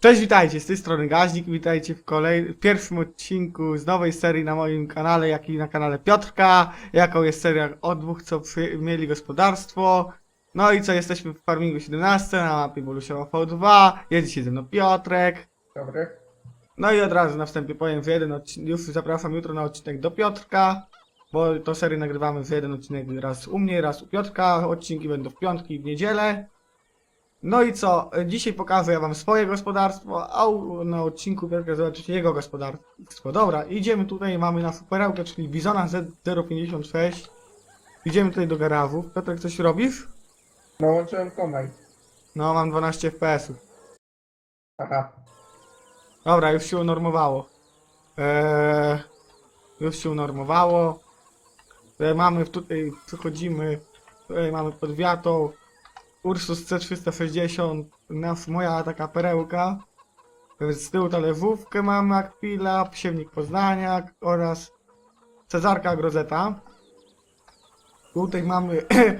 Cześć, witajcie, z tej strony Gaźnik, witajcie w kolej... w pierwszym odcinku z nowej serii na moim kanale, jak i na kanale Piotrka, jaką jest seria o dwóch, co przy... mieli gospodarstwo. No i co, jesteśmy w Farmingu 17 na mapie Bolusiowa V2, jedzie się ze mną Piotrek. Dobry. No i od razu na wstępie powiem, że jeden odcinek, już zapraszam jutro na odcinek do Piotrka, bo to serię nagrywamy w jeden odcinek raz u mnie, raz u Piotrka, odcinki będą w piątki i w niedzielę. No i co, dzisiaj pokażę wam swoje gospodarstwo, a na odcinku Piotrka zobaczycie jego gospodarstwo. Dobra, idziemy tutaj, mamy naszą perełkę, czyli Bizona Z056. Idziemy tutaj do garażu. Piotrek, coś robisz? No łączyłem komaj. No, mam 12 FPS-ów. Aha. Dobra, już się unormowało. Eee, już się unormowało. Tutaj mamy tutaj, przechodzimy, tutaj mamy pod wiatą Ursus C360, nas, moja taka perełka. Z tyłu talerzówkę mamy Akpila, psiewnik Poznaniak oraz Cezarka Grozeta. Tutaj mamy e,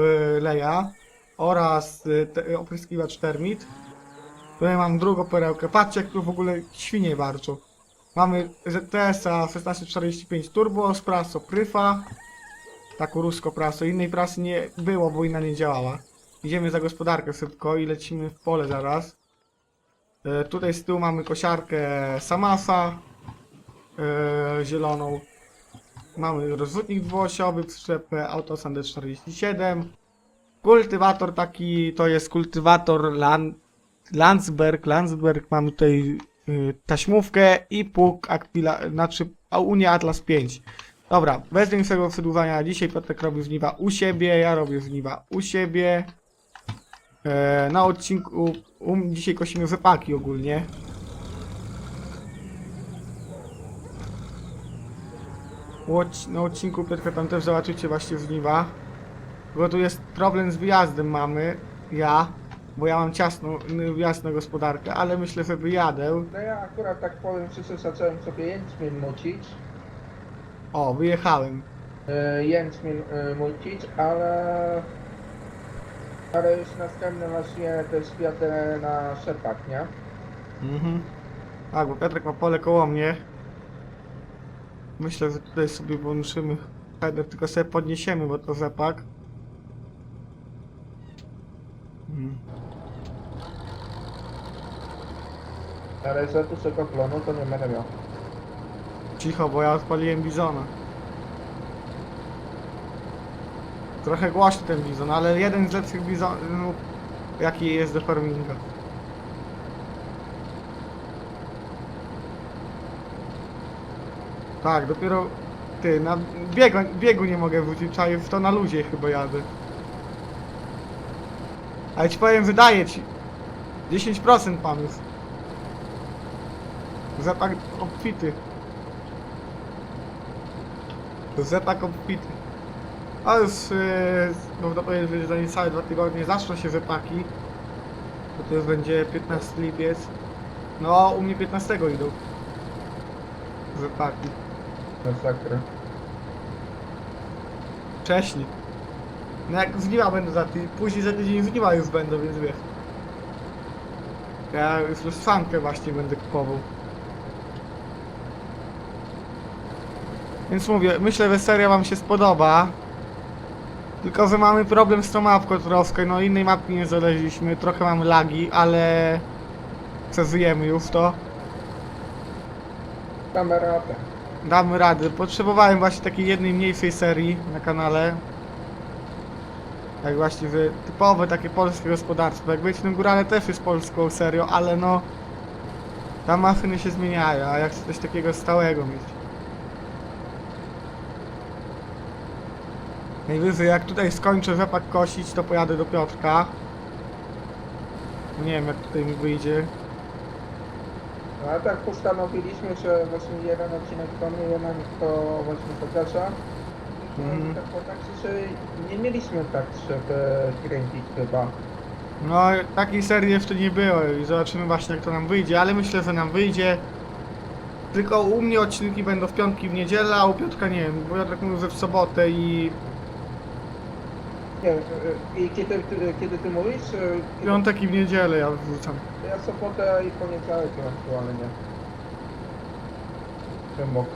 Leja oraz e, te, opryskiwacz Termit. Tutaj mam drugą perełkę. Patrzcie, jak tu w ogóle świnie warczą. Mamy ZTS-a 1645 Turbo z praso Pryfa. Taką ruską prasą. Innej prasy nie było, bo inna nie działała. Idziemy za gospodarkę szybko i lecimy w pole zaraz. E, tutaj z tyłu mamy kosiarkę Samasa e, zieloną. Mamy rozrzutnik dwuosiowy, przyczepę Autosan D47. Kultywator taki, to jest kultywator Lan Landsberg, Landsberg, mamy tutaj y, taśmówkę i pług Aquila, znaczy Unia Atlas 5. Dobra, bez większego przedłużania, dzisiaj Piotrek robi żniwa u siebie, ja robię żniwa u siebie. E, na odcinku, um, dzisiaj kosimy wypaki ogólnie. Na odcinku Piotrka tam też zobaczycie właśnie żniwa. Bo tu jest problem z wyjazdem mamy, ja, bo ja mam ciasną, jasną gospodarkę, ale myślę, że wyjadę. No ja akurat tak powiem szczerze, zacząłem sobie jęczmień mucić. O, wyjechałem. Yy, jęczmień yy, mucić, ale... Ale już następne właśnie też jadę na szepak, nie? Mhm. Tak, bo Piotrek ma pole koło mnie. Myślę, że tutaj sobie włączymy header, tylko sobie podniesiemy, bo to rzepak. Mhm. Ale za dużego plonu to nie będę miał. Cicho, bo ja odpaliłem bizona. Trochę głośny ten bizon, ale jeden z lepszych bizonów, jaki jest do farminga. Tak, dopiero ty, na biegu, biegu nie mogę wrócić, czaju w to na luzie chyba jadę. Ale ci powiem, wydaje ci 10% panów. Zapak obfity. Zepak obfity. A już yy, można powiedzieć, że za niecałe dwa tygodnie zaczną się wypaki. Bo to już będzie 15 lipiec. No, u mnie 15 idą. Wypaki. Masakra. Wcześniej. No jak żniwa będą za ty, później za tydzień żniwa już będą, więc wiesz. Ja już lustrzankę właśnie będę kupował. Więc mówię, myślę, że seria wam się spodoba. Tylko, że mamy problem z tą mapką troszkę, no innej mapki nie znaleźliśmy, trochę mamy lagi, ale... Przeżyjemy już to. Damy radę. Damy radę. Potrzebowałem właśnie takiej jednej mniejszej serii na kanale. Jak właśnie, że typowe takie polskie gospodarstwo. Jak wiecie, no Górale też jest polską serią, ale no... Tam maszyny się zmieniają, a jak coś takiego stałego mieć. Najwyżej jak tutaj skończę rzepak kosić, to pojadę do Piotrka. Nie wiem jak tutaj mi wyjdzie. No a tak postanowiliśmy, że właśnie jeden odcinek to mnie, jeden to właśnie pokaża. Mhm. Tak, tak że nie mieliśmy tak, żeby kręcić chyba. No, takiej serii jeszcze nie było i zobaczymy właśnie jak to nam wyjdzie, ale myślę, że nam wyjdzie. Tylko u mnie odcinki będą w piątki, w niedzielę, a u Piotrka nie wiem, bo Piotrek mówił, że w sobotę i... Nie, y, i kiedy, ty- kiedy ty mówisz? y, Kiedy, Piątek i w niedzielę ja wrzucam. ja sobotę i poniedziałek ewentualnie. Bym mógł.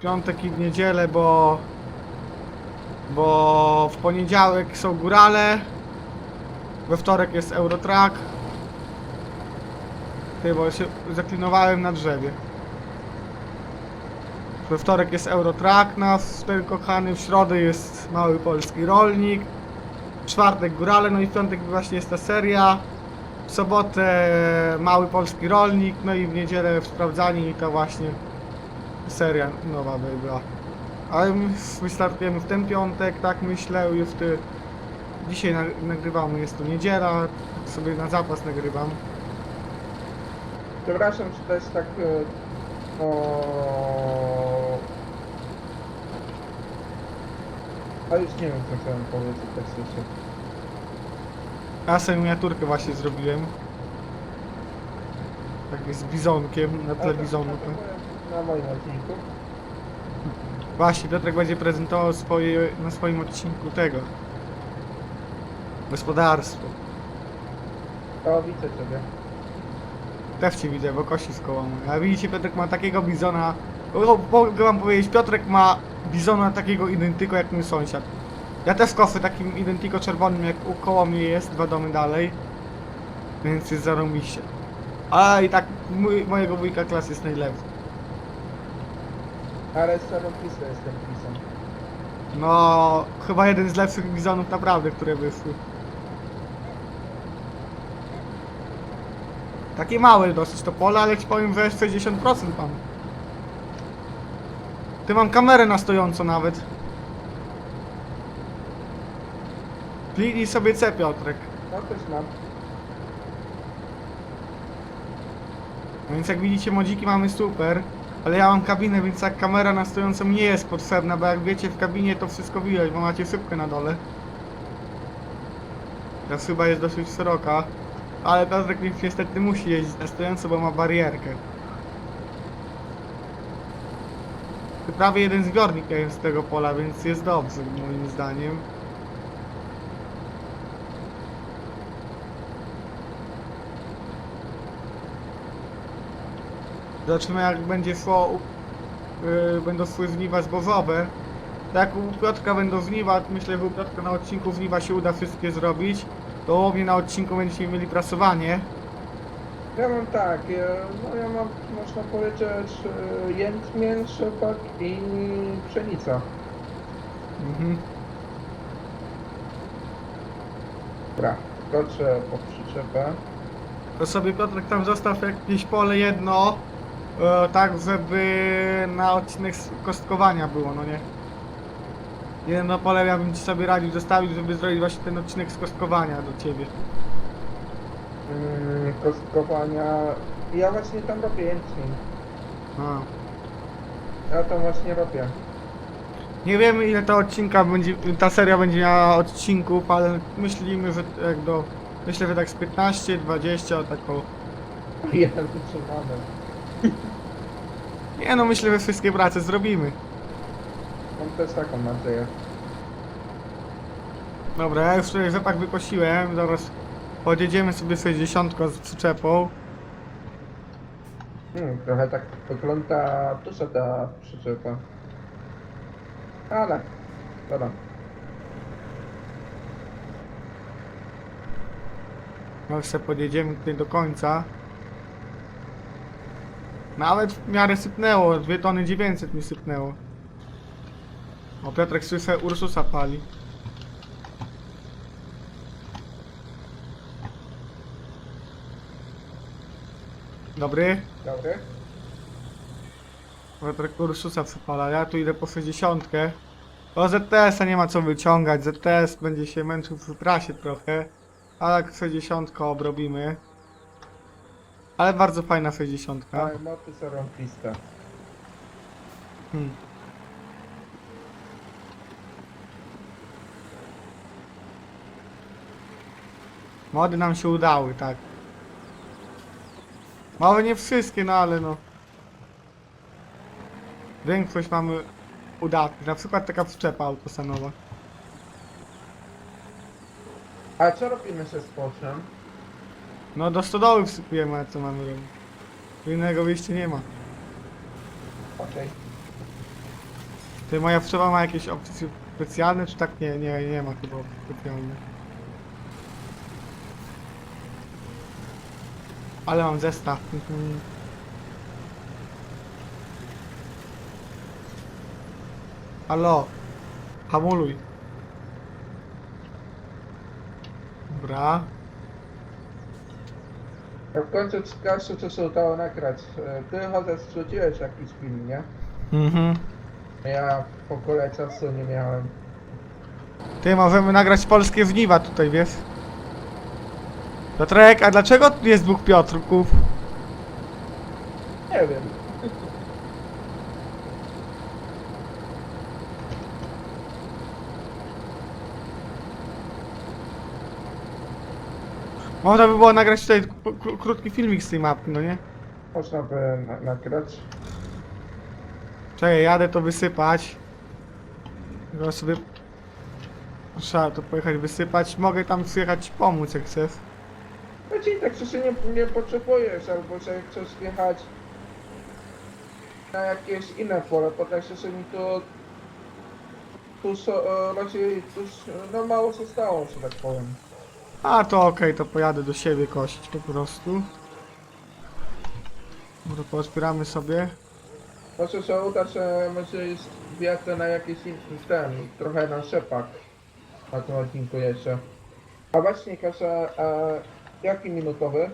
Piątek i w niedzielę, bo... Bo w poniedziałek są górale. We wtorek jest Eurotrack. Ty, bo się zaklinowałem na drzewie. We wtorek jest Eurotrack nasz ten kochany, w środę jest Mały Polski Rolnik. W czwartek górale, no i w piątek właśnie jest ta seria. W sobotę Mały Polski Rolnik, no i w niedzielę w sprawdzanie i to właśnie seria nowa by była. Ale my wystartujemy w ten piątek, tak myślę, już ty... Dzisiaj na, nagrywamy, jest to niedziela, tak sobie na zapas nagrywam. Przepraszam, czy to jest tak... y, O... A już nie wiem, co chciałem powiedzieć, tak słyszę. Ja sobie miniaturkę właśnie zrobiłem. Tak z bizonkiem, na tle bizonka. Na moim odcinku. Właśnie, Piotrek będzie prezentował swoje, na swoim odcinku tego. Gospodarstwo. O, widzę ciebie. Też cię widzę, bo kości mnie. A widzicie, Piotrek ma takiego bizona. O, Mogę wam powiedzieć, Piotrek ma bizona takiego identyko jak mój sąsiad. Ja też kofy takim identyko czerwonym jak u koło mnie jest, dwa domy dalej. Więc jest zarąbiście. A i tak mój, mojego wujka klas jest najlepszy. Ale zarobisty jest ten pisem. No, chyba jeden z lepszych bizonów naprawdę, które wyszły. Takie małe dosyć to pole, ale ci powiem, że jest 60% mam. Ty mam kamerę na stojąco nawet. Kliknij sobie C, Piotrek. No też mam. No Więc jak widzicie, modziki mamy super. Ale ja mam kabinę, więc tak kamera na stojąco nie jest potrzebna, bo jak wiecie, w kabinie to wszystko widać, bo macie szybkę na dole. Ta szyba jest dosyć szeroka. Ale Piotrek ni- niestety musi jeździć na stojąco, bo ma barierkę. To prawie jeden zbiornik jest z tego pola, więc jest dobrze, moim zdaniem. Zobaczymy jak będzie szło, yy, będą szły żniwa zbożowe. Tak u Piotrka będą żniwa, myślę, że u Piotrka na odcinku żniwa się uda wszystkie zrobić. To u na odcinku będziecie mieli prasowanie. Ja mam tak, no ja mam, można powiedzieć, e, jęczmień, szepak i pszenica. Mhm. Dobra, skoczę po przyczepę. To sobie Piotrek tam zostaw jakieś pole jedno, e, tak żeby na odcinek kostkowania było, no nie? Jedno pole ja bym ci sobie radził zostawić, żeby zrobić właśnie ten odcinek z kostkowania do ciebie. Mm, kostkowania. Ja właśnie tam robię jęczmień. A. Ja tam właśnie robię. Nie wiemy ile ta odcinka będzie, ta seria będzie miała odcinków, ale myślimy, że jak do, myślę, że tak z 15, 20, taką. Jeden wytrzymamy. Nie no, myślę, że wszystkie prace zrobimy. Mam też taką nadzieję. Dobra, ja już tutaj rzepak wykosiłem, zaraz podjedziemy sobie 60 z przyczepą. Hmm, trochę tak wygląda duża ta przyczepa. Ale, dobra. No już sobie podjedziemy tutaj do końca. Nawet w miarę sypnęło, 2 tony 900 mi sypnęło. O, Piotrek słyszę, Ursusa pali. Dobry. Dobry. Piotrek Ursusa przypala, ja tu idę po 60. O ZTS-a nie ma co wyciągać, ZTS będzie się męczył w trasie trochę. Ale jak 60 obrobimy. Ale bardzo fajna 60. Tak, moty są rąbiste. Hmm. Mody nam się udały, tak. Może nie wszystkie, no ale no. Większość mamy udatnych, na przykład taka przyczepa autosanowa. A co robimy ze spoczem? No do stodoły wsypujemy, a co mamy robić? Innego wyjścia nie ma. Okej. Ty moja przyczepa ma jakieś opcje specjalne, czy tak? Nie, nie, nie ma chyba opcji specjalnych. Ale mam zestaw. Mhm. Halo. Hamuluj. Dobra. Ja w końcu ciekawsze co się udało nagrać. E, Ty chodzę zrzuciłeś jakiś film, nie? Mhm. Ja po kole czasu nie miałem. Ty, możemy nagrać polskie żniwa tutaj, wiesz? Piotrek, a dlaczego tu jest dwóch Piotrków? Nie wiem. Można by było nagrać tutaj k- k- krótki filmik z tej mapy, no nie? Można by na nagrać. Czekaj, jadę to wysypać. Tylko sobie... Trzeba to pojechać wysypać. Mogę tam przyjechać pomóc jak chcesz. No ci tak że nie, nie potrzebujesz, albo że chcesz jechać na jakieś inne pole, bo tak że mi tu tu so, e, raczej tu no mało zostało, że tak powiem. A to okej, to pojadę do siebie kosić po prostu. Może pootwieramy sobie. Może się uda, że może jest wjadę na jakiś inny ten, trochę na szepak na tym odcinku jeszcze. A właśnie Kasia, e, jaki minutowy?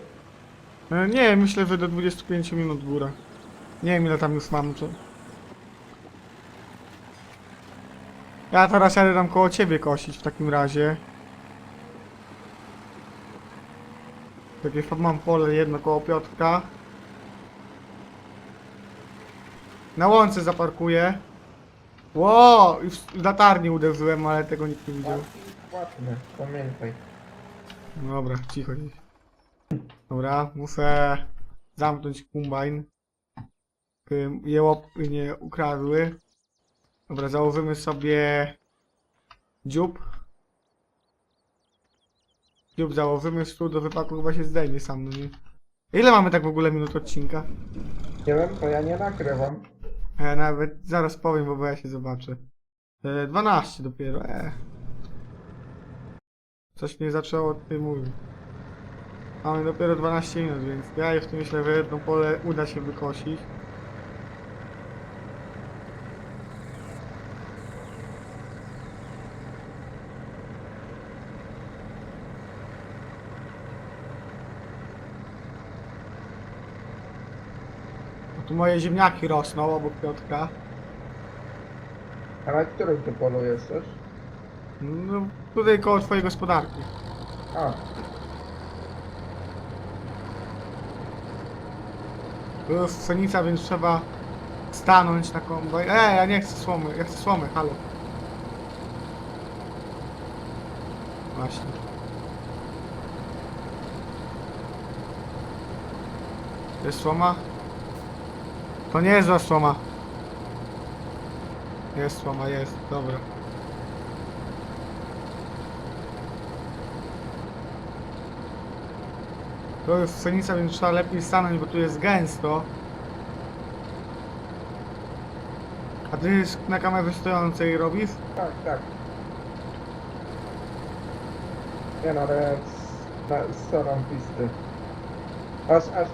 E, Nie, myślę, że do 25 minut góra. Nie wiem ile tam już mam. Co... Ja teraz jadę tam koło ciebie kosić w takim razie. Takie fa- mam pole jedno koło Piotrka. Na łące zaparkuję. Ło! Już w latarnię uderzyłem, ale tego nikt nie widział. Płatny, pamiętaj. Dobra, cicho gdzieś. Dobra, muszę zamknąć kombajn. Je łopy nie ukradły. Dobra, założymy sobie dziób. Dziób założymy, stół do wypadku chyba się zdejmie sam, no nie? Ile mamy tak w ogóle minut odcinka? Nie wiem, to ja nie nagrywam. E, nawet zaraz powiem, bo ja się zobaczę. E, 12 dopiero, e. Coś mnie zaczęło tutaj mówić. Mamy dopiero 12 minut, więc ja jeszcze myślę, że jedno pole uda się wykosić. Tu moje ziemniaki rosną obok Piotrka. A na którym ty polu jesteś? No, tutaj koło twojej gospodarki. A, To jest pszenica, więc trzeba stanąć na kombaj. Ej, ja nie chcę słomy, ja chcę słomy, halo. Właśnie. To jest słoma? To nie jest za słoma. Jest słoma, jest, dobra. To jest pszenica, więc trzeba lepiej stanąć, bo tu jest gęsto. A ty na kamerze stojącej robisz? tak, tak. Nie no, ale na pisty. Aż, aż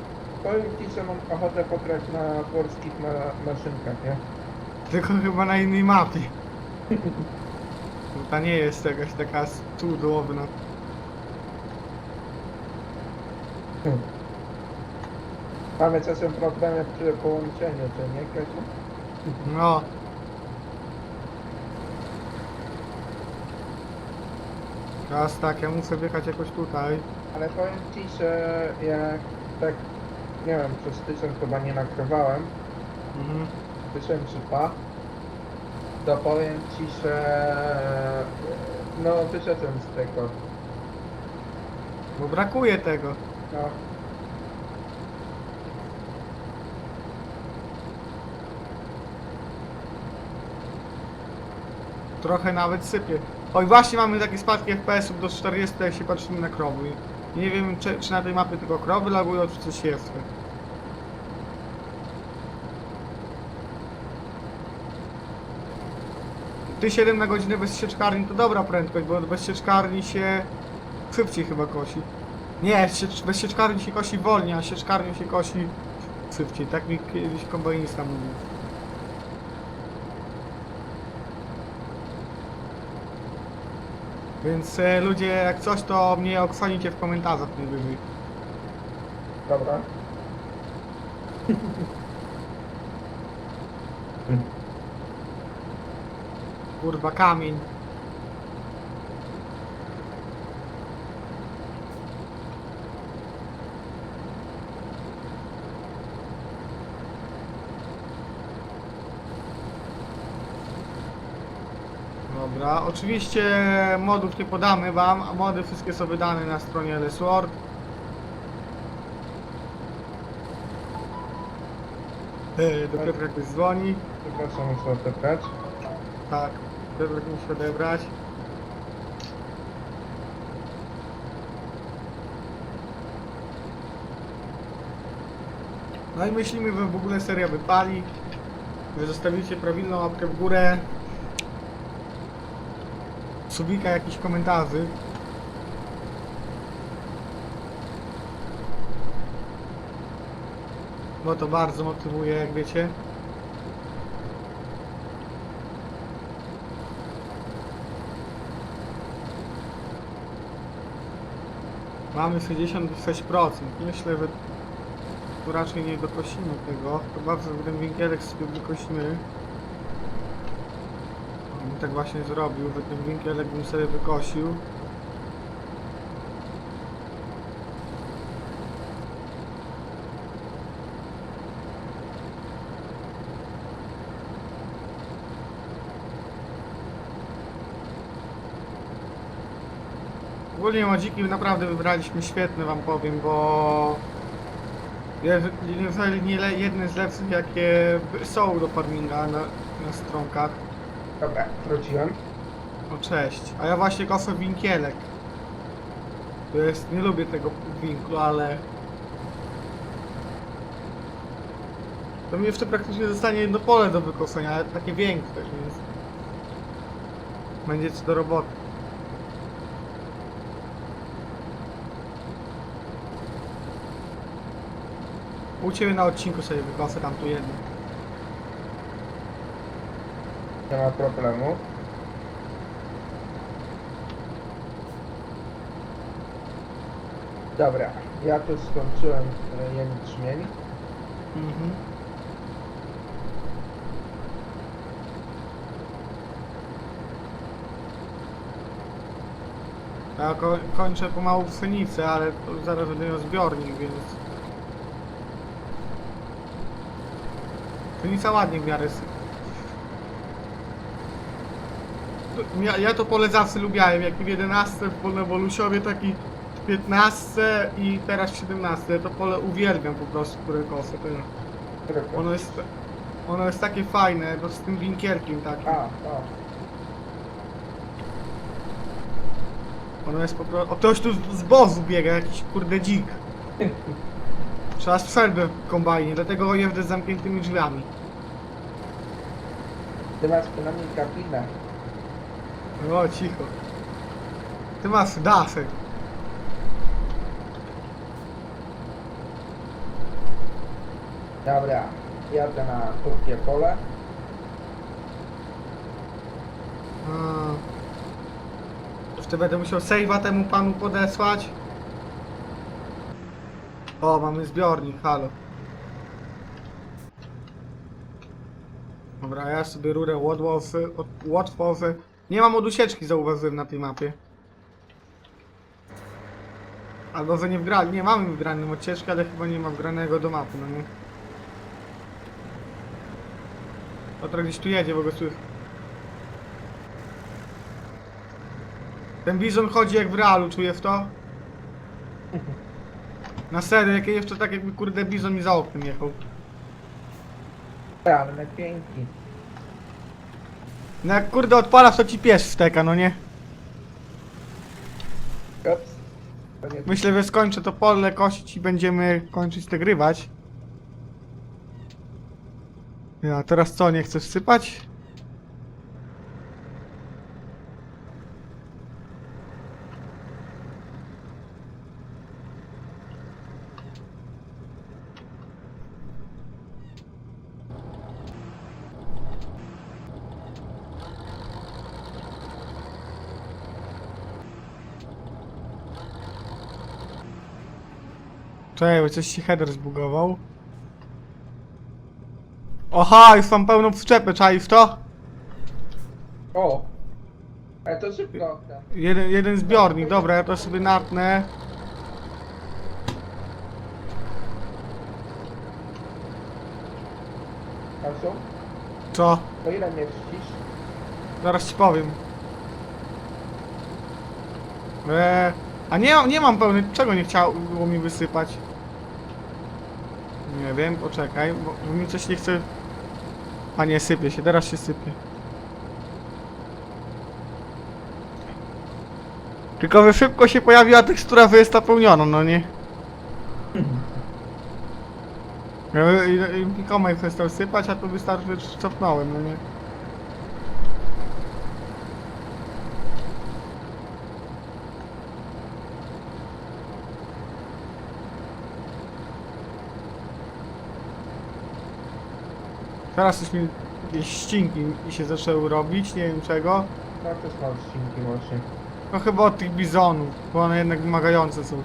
powiem ci, że mam ochotę pograć na polskich ma maszynkach, nie? Tylko chyba na innej mapie. Ta nie jest jakaś taka cudowna. Mamy czasem problemy przy połączeniu, czy nie, Kasiu? No. Teraz tak, ja muszę wjechać jakoś tutaj. Ale powiem ci, że jak tak, nie wiem, przez tydzień chyba nie nagrywałem, Mhm. tydzień czy dwa, to powiem ci, że no wyszedłem z tego. Bo brakuje tego. Trochę nawet sypie. Oj, właśnie mamy takie spadki FPS-ów do 40, jak się patrzymy na krowy. Nie wiem, czy, czy na tej mapie tylko krowy lagują, czy coś jeszcze. Ty 7 na godzinę bez sieczkarni to dobra prędkość, bo bez sieczkarni się szybciej chyba kosi. Nie, siecz, bez sieczkarni się kosi wolniej, a sieczkarnią się kosi szybciej. Tak mi kiedyś kombajnista mówił. Więc e, ludzie, jak coś, to mnie oksonicie w komentarzach najwyżej. Dobra. Kurwa, kamień. Dobra, oczywiście modów nie podamy wam, a mody wszystkie są wydane na stronie LSWord. E, Do Piotra ktoś dzwoni. Przepraszam, muszę odebrać. Tak, Piotrek musi odebrać. No i myślimy, że w ogóle seria wypali. Że zostawicie prawilną łapkę w górę. Subika jakiś komentarzy. Bo to bardzo motywuje, jak wiecie. Mamy 66%. Myślę, że tu raczej nie dokosimy tego. Chyba, że ten winkielek sobie wykosimy. Tak właśnie zrobił, że ten winkielek bym sobie wykosił. Ogólnie modziki naprawdę wybraliśmy świetne wam powiem, bo je- jeżeli nie jedne z lepszych jakie są do farminga na, na stronkach. Dobra, wróciłem. O cześć. A ja właśnie kosę winkielek. To jest, nie lubię tego winklu, ale... To mi jeszcze praktycznie zostanie jedno pole do wykosenia, ale takie większe, więc... Będzie co do roboty. U Ciebie na odcinku sobie wykosę tam tu jedno. Nie ma problemu. Dobra, ja tu skończyłem brzmień. Mhm. Ja ko kończę pomału pszenicę, ale zaraz będę miał zbiornik, więc... Pszenica ładnie w miarę... sy- To- Ja, ja to pole zawsze lubiałem, jak w 11 w na Bolusiowie, tak i w 15 i teraz w 17. To pole uwielbiam po prostu, które kosę. To... Ono jest, ono jest takie fajne, bo z tym winkierkiem takim. A, o. Ono jest po prostu... O, ktoś tu z- z bozu biega, jakiś kurde dzik. Trzeba strzelbę w kombajnie, dlatego jeżdżę z zamkniętymi drzwiami. Ty masz przynajmniej kabinę. O, cicho. Ty masz daszek. Dobra, jadę na turkie pole. A. Jeszcze będę musiał save'a temu panu podesłać. O, mamy zbiornik, halo. Dobra, ja sobie rurę łatwosy, łatwosy. Nie mam od ucieczki, zauważyłem na tej mapie. Albo, że nie wgrali, nie mamy wgraną odcieczkę, ale chyba nie ma wgranego do mapy, no nie? Oto gdzieś tu jedzie, bo go słyszę. Ten bizon chodzi jak w realu, w to? Na serio, jakie jeszcze tak jakby kurde bizon mi za oknem jechał. Czarne pięki. No jak kurde odpalasz, to ci pies wsteka, no nie? Myślę, że skończę to pole kosić i będziemy kończyć nagrywać. Ja, teraz co, nie chcesz sypać? Czekaj, bo coś się header zbugował. Oha, już mam pełną przyczepę, czaisz to? O! Ale to szybko. tak. Jeden, jeden zbiornik, dobra, ja to sobie natnę. A co? Co? To ile mieścisz? Zaraz ci powiem. Eee, a nie, nie mam pełny, czego nie chciało mi wysypać? Nie wiem, poczekaj, bo, bo mi coś nie chce... A nie, sypie się, teraz się sypie. Tylko że szybko się pojawiła tekstura, że jest napełniona, no nie? Ja- i- i Mikołaj przestał sypać, a to wystarczy, że cofnąłem, no nie? Teraz już mi jakieś ścinki mi się zaczęły robić, nie wiem czego. No to są odcinki właśnie. No chyba od tych bizonów, bo one jednak wymagające są.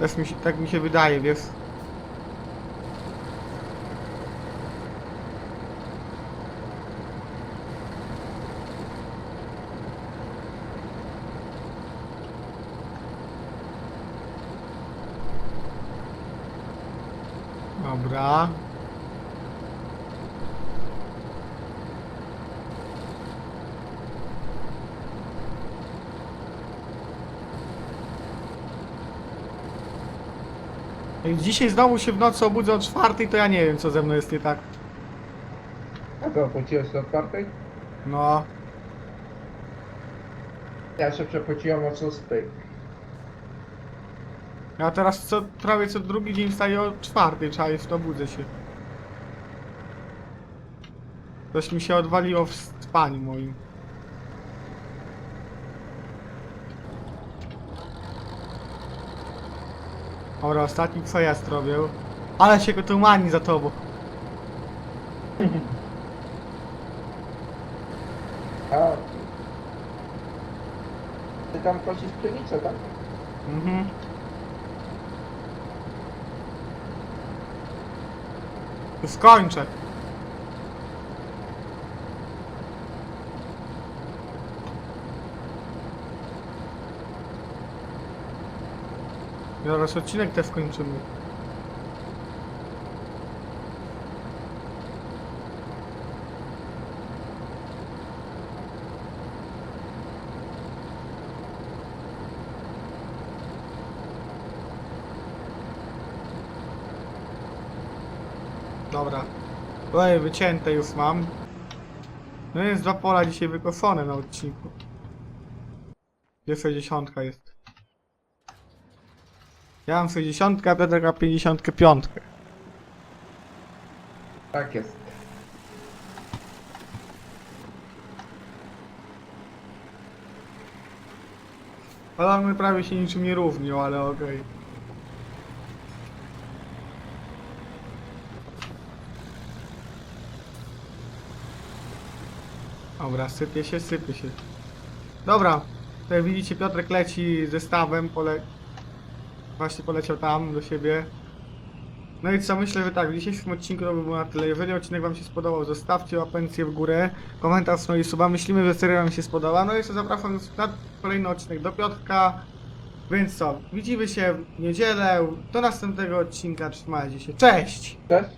Tak mi się, tak mi się wydaje, wiesz? Dobra. Jak dzisiaj znowu się w nocy obudzę o czwartej, to ja nie wiem co ze mną jest nie tak. A to płaciłeś do otwartej? No, Ja się przepłaciłem o szóstej. ja teraz co, prawie co drugi dzień wstaję o czwartej, czaisz, to budzę się. Coś mi się odwaliło w spaniu moim. Dobra, ostatni przejazd robię. Ale się go tumani za tobą. A. Ty tam kosisz pszenicę, tak? Mhm. To Skończę. Zaraz odcinek też skończymy. Dobra. Oj, wycięte już mam. No jest dwa pola dzisiaj wykoszone na odcinku. Gdzie 60 jest? Ja mam 60, a Piotrek ma 55. Tak jest. Ale my prawie się niczym nie równią, ale okej. Dobra, sypie się, sypie się. Dobra, tutaj widzicie Piotrek leci ze stawem, pole... Właśnie poleciał tam do siebie. No i co, myślę, że tak, w dzisiejszym odcinku to by było na tyle. Jeżeli odcinek wam się spodobał, zostawcie łapencję w górę, komentarz no i suba. Myślimy, że seria wam się spodoba. No i co, zapraszam na kolejny odcinek do Piotrka. Więc co, widzimy się w niedzielę. Do następnego odcinka, trzymajcie się. Cześć! Cześć.